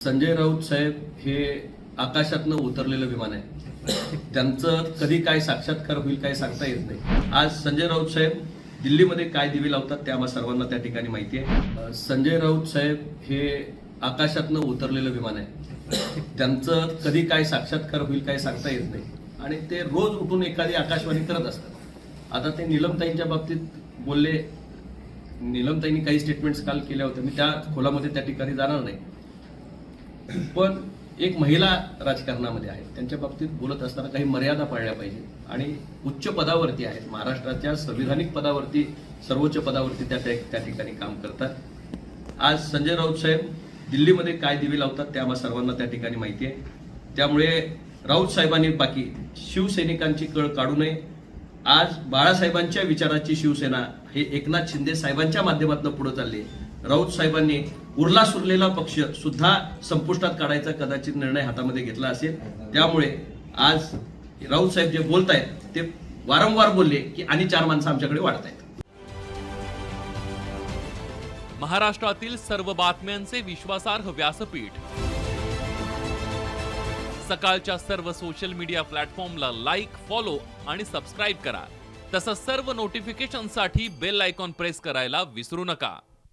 संजय राऊत साहेब हे आकाशातनं उतरलेलं विमान आहे. त्यांचं कधी काय साक्षात्कार होईल काय सांगता येत नाही. आज संजय राऊत साहेब दिल्लीमध्ये काय दिवे लावतात ते आम्हा सर्वांना त्या ठिकाणी माहिती आहे. संजय राऊत साहेब हे आकाशातनं उतरलेलं विमान आहे. त्यांचं कधी काय साक्षात्कार होईल काय सांगता येत नाही. आणि ते रोज उठून एखादी आकाशवाणी करत असतात. आता ते निलमताईंच्या बाबतीत बोलले निलमताईंनी काही स्टेटमेंट्स काल केल्या होत्या. मी त्या खोलामध्ये त्या ठिकाणी जाणार नाही. पण एक महिला राजकारणामध्ये आहेत. त्यांच्या बाबतीत बोलत असताना काही मर्यादा पाळल्या पाहिजे आणि उच्च पदावरती आहेत. महाराष्ट्राच्या संविधानिक पदावरती सर्वोच्च पदावरती त्या त्या त्या ठिकाणी काम करतात. आज संजय राऊत साहेब दिल्लीमध्ये काय दिवे लावतात ते आम्हा सर्वांना त्या ठिकाणी माहिती आहे. त्यामुळे राऊत साहेबांनी बाकी शिवसैनिकांची कळ काढू नये. आज बाळासाहेबांच्या विचाराची शिवसेना हे एकनाथ शिंदे साहेबांच्या माध्यमातून पुढे चालली राऊत साहेबांनी उरला सुरलेला पक्ष सुद्धा संपुष्टात काढायचा कदाचित निर्णय हातामध्ये घेतला असेल. त्यामुळे आज राऊत साहेब जे बोलत आहेत ते वारंवार बोलले की आणि चार माणसं आमच्याकडे वाढत आहेत महाराष्ट्रातील सर्व बातम्यांचे विश्वासार्ह व्यासपीठ. सकाळच्या सर्व सोशल मीडिया प्लॅटफॉर्मला लाईक फॉलो आणि सबस्क्राईब करा. तसंच सर्व नोटिफिकेशनसाठी बेल आयकॉन प्रेस करायला विसरू नका.